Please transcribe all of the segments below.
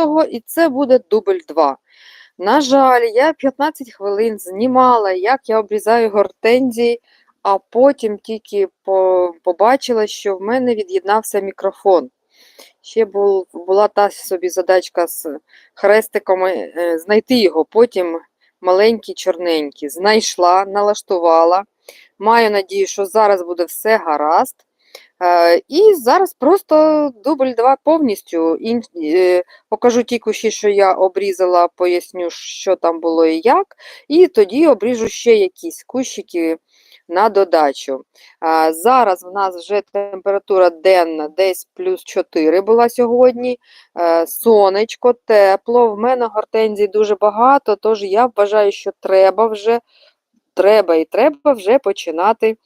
лютого, і це буде дубль 2. На жаль, я 15 хвилин знімала, як я обрізаю гортензії, а потім тільки по- побачила, що в мене від'єднався мікрофон. Ще був, була та собі задачка з хрестиком е, знайти його, потім маленький, чорненький. Знайшла, налаштувала. Маю надію, що зараз буде все гаразд. Е, І зараз просто дубль 2 повністю. Ін- е, Покажу ті кущі, що я обрізала, поясню, що там було і як. І тоді обріжу ще якісь кущики на додачу. А, Зараз в нас вже температура денна десь плюс 4 була сьогодні. Е, Сонечко, тепло. В мене гортензій дуже багато, тож я вважаю, що треба вже, треба і треба вже починати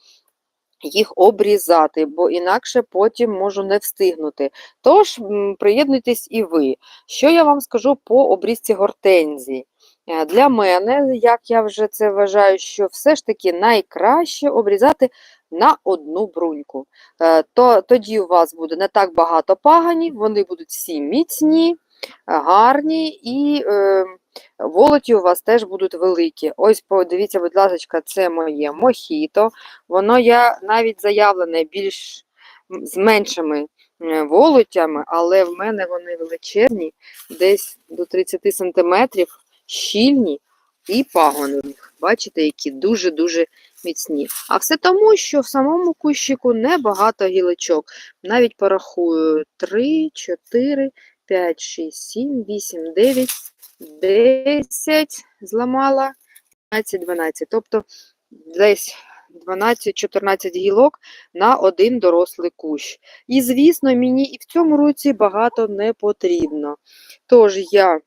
їх обрізати, бо інакше потім можу не встигнути. Тож приєднуйтесь і ви. Що я вам скажу по обрізці гортензії? Е, Для мене, як я вже це вважаю, що все ж таки найкраще обрізати на одну бруньку. Е, То, тоді у вас буде не так багато паганів, вони будуть всі міцні, гарні і е, волоті у вас теж будуть великі. Ось подивіться, будь ласка, це моє мохіто. Воно я навіть заявлене більш з меншими е, волотями, але в мене вони величезні, десь до 30 сантиметрів, щільні і пагони. Бачите, які дуже-дуже міцні. А все тому, що в самому кущику небагато гілочок. Навіть порахую 3, 4, 5, 6, 7, 8, 9, 10 зламала, 12, 12. Тобто десь 12-14 гілок на один дорослий кущ. І, звісно, мені і в цьому році багато не потрібно. Тож я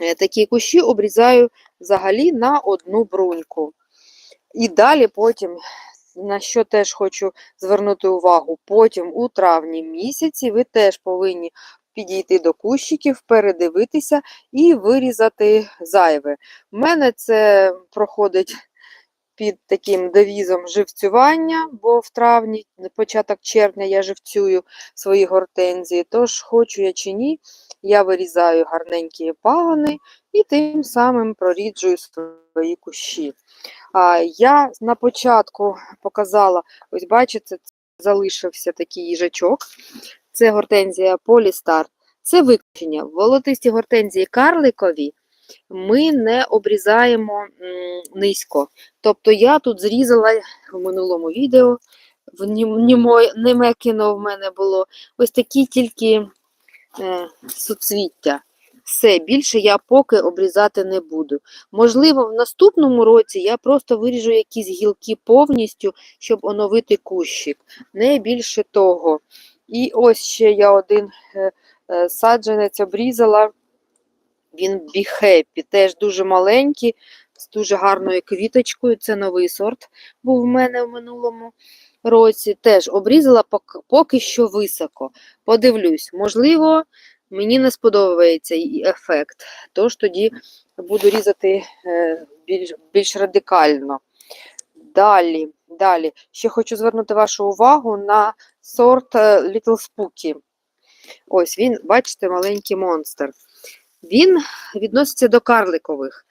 е, такі кущі обрізаю взагалі на одну бруньку. І далі потім, на що теж хочу звернути увагу, потім у травні місяці ви теж повинні підійти до кущиків, передивитися і вирізати зайве. У мене це проходить під таким девізом живцювання, бо в травні, початок червня я живцюю свої гортензії, тож хочу я чи ні, я вирізаю гарненькі пагони і тим самим проріджую свої кущі. А, Я на початку показала, ось бачите, залишився такий їжачок. Це гортензія Полістар. Це виключення. Волотисті гортензії карликові ми не обрізаємо низько. Тобто я тут зрізала в минулому відео, в Немекіно в мене було ось такі тільки е, суцвіття. Все, більше я поки обрізати не буду. Можливо, в наступному році я просто виріжу якісь гілки повністю, щоб оновити кущик. Не більше того. І ось ще я один е, е, саджанець обрізала. Він біхеппі, теж дуже маленький, з дуже гарною квіточкою. Це новий сорт був в мене в минулому році. Теж обрізала поки, що високо. Подивлюсь, можливо, мені не сподобається ефект, тож тоді буду різати е, більш, більш радикально. Далі, далі. Ще хочу звернути вашу увагу на сорт е, Little Spooky. Ось він, бачите, маленький монстр. Він відноситься до карликових.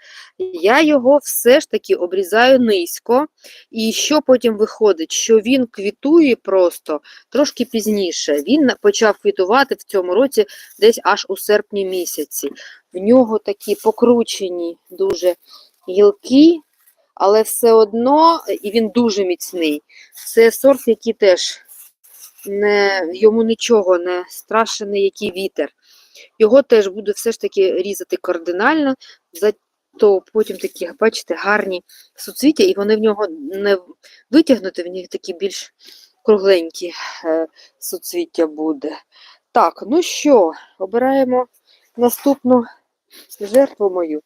Я його все ж таки обрізаю низько. І що потім виходить? Що він квітує просто трошки пізніше. Він почав квітувати в цьому році десь аж у серпні місяці. В нього такі покручені дуже гілки, але все одно і він дуже міцний. Це сорт, який теж не, йому нічого не страшений, який вітер. Його теж буду все ж таки різати кардинально, зато потім такі, бачите, гарні суцвіття, і вони в нього не витягнути, в них такі більш кругленькі е, суцвіття буде. Так, ну що, обираємо наступну жертву мою.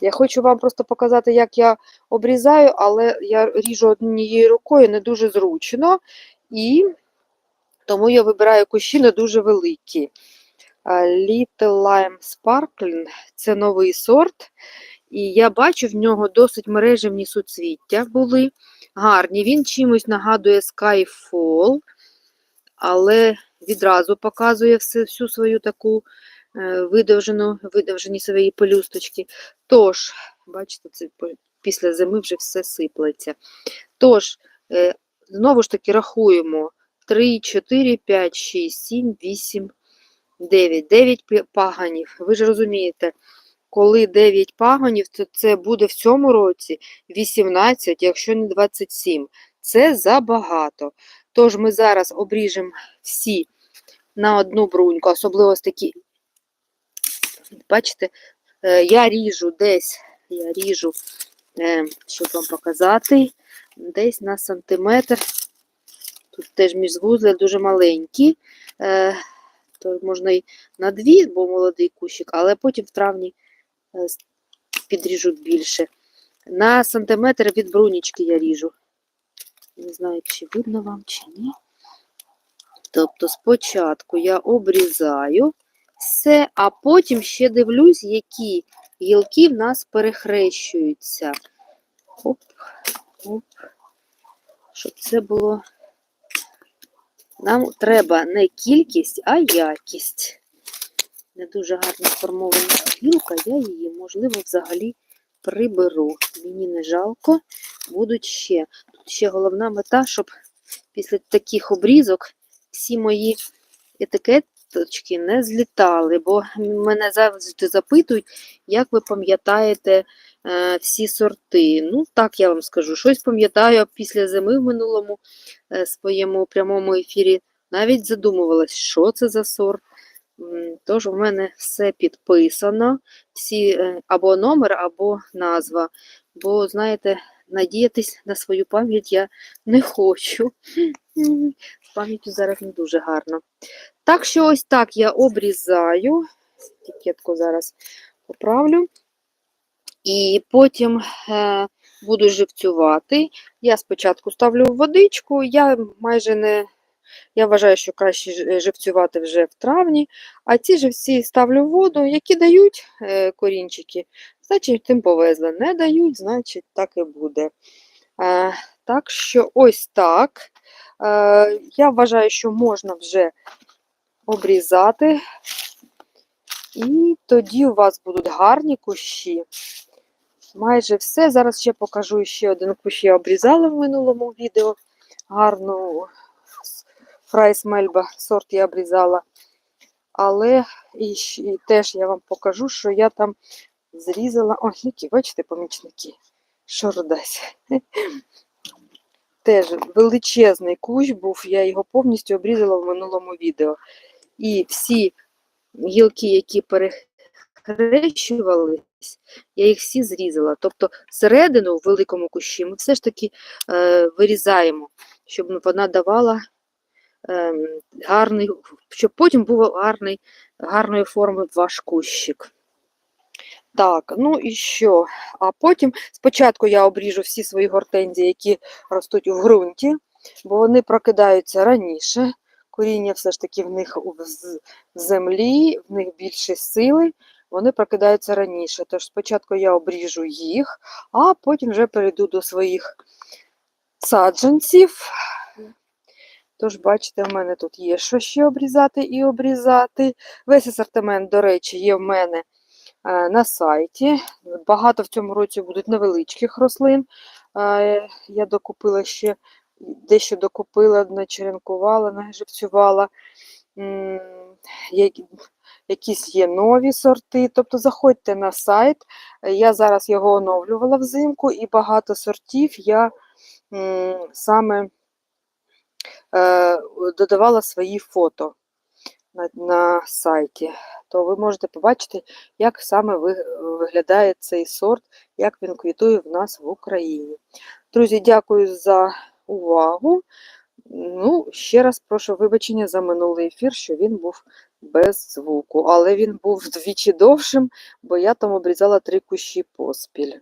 Я хочу вам просто показати, як я обрізаю, але я ріжу однією рукою не дуже зручно, і тому я вибираю кущі не дуже великі. Little Lime Sparkling це новий сорт, і я бачу, в нього досить мережевні суцвіття були. Гарні. Він чимось нагадує Skyfall, але відразу показує всю свою таку е, видовжено, видовжені свої пелюсточки. Тож, бачите, це після зими вже все сиплеться. Тож, е, знову ж таки рахуємо 3, 4, 5, 6, 7, 8, 9. 9 паганів. Ви ж розумієте, коли 9 паганів, то це буде в цьому році 18, якщо не 27. Це забагато. Тож ми зараз обріжемо всі на одну бруньку, особливо ось такі. Бачите, е, я ріжу десь, я ріжу, е, щоб вам показати, десь на сантиметр. Тут теж міжвузли дуже маленькі, е, то можна і на дві, бо молодий кущик, але потім в травні е, підріжу більше. На сантиметр від брунічки я ріжу. Не знаю, чи видно вам, чи ні. Тобто спочатку я обрізаю все, а потім ще дивлюсь, які гілки в нас перехрещуються. Оп, оп. Щоб це було. Нам треба не кількість, а якість. Не дуже гарно сформована гілка, я її, можливо, взагалі приберу. Мені не жалко, будуть ще. Тут ще головна мета, щоб після таких обрізок всі мої етикеточки не злітали, бо мене завжди запитують, як ви пам'ятаєте всі сорти. Ну, так я вам скажу, щось пам'ятаю після зими в минулому е, своєму прямому ефірі. Навіть задумувалась, що це за сорт. Тож у мене все підписано, всі е, або номер, або назва. Бо, знаєте, надіятись на свою пам'ять я не хочу. З пам'яттю зараз не дуже гарно. Так що ось так я обрізаю. Етикетку зараз поправлю. І потім е, буду живцювати. Я спочатку ставлю водичку, я майже не. Я вважаю, що краще живцювати вже в травні, а ці живці ставлю воду, які дають е, корінчики, значить тим повезли. Не дають, значить так і буде. Е, так що ось так. Е, я вважаю, що можна вже обрізати. І тоді у вас будуть гарні кущі. Майже все. Зараз ще покажу ще один кущ я обрізала в минулому відео. Гарну фрайс мельба сорт я обрізала. Але і, і теж я вам покажу, що я там зрізала. О, які, бачите, помічники. Що родасть. Теж величезний кущ був, я його повністю обрізала в минулому відео. І всі гілки, які перехрещувались, я їх всі зрізала. Тобто середину в великому кущі ми все ж таки е, вирізаємо, щоб вона давала е, гарний, щоб потім був гарний, гарної форми ваш кущик. Так, ну і що? А потім спочатку я обріжу всі свої гортензії, які ростуть у ґрунті, бо вони прокидаються раніше. Коріння все ж таки в них в землі, в них більше сили, вони прокидаються раніше. Тож спочатку я обріжу їх, а потім вже перейду до своїх саджанців. Тож, бачите, в мене тут є що ще обрізати і обрізати. Весь асортимент, до речі, є в мене е, на сайті. Багато в цьому році будуть невеличких рослин. Е, Я докупила ще дещо докупила, начеренкувала, наживцювала. Якісь є нові сорти. Тобто заходьте на сайт. Я зараз його оновлювала взимку, і багато сортів я саме е, додавала свої фото на, на сайті, то ви можете побачити, як саме виглядає цей сорт, як він квітує в нас в Україні. Друзі, дякую за увагу. Ну, ще раз прошу вибачення за минулий ефір, що він був без звуку, але він був вдвічі довшим, бо я там обрізала три кущі поспіль.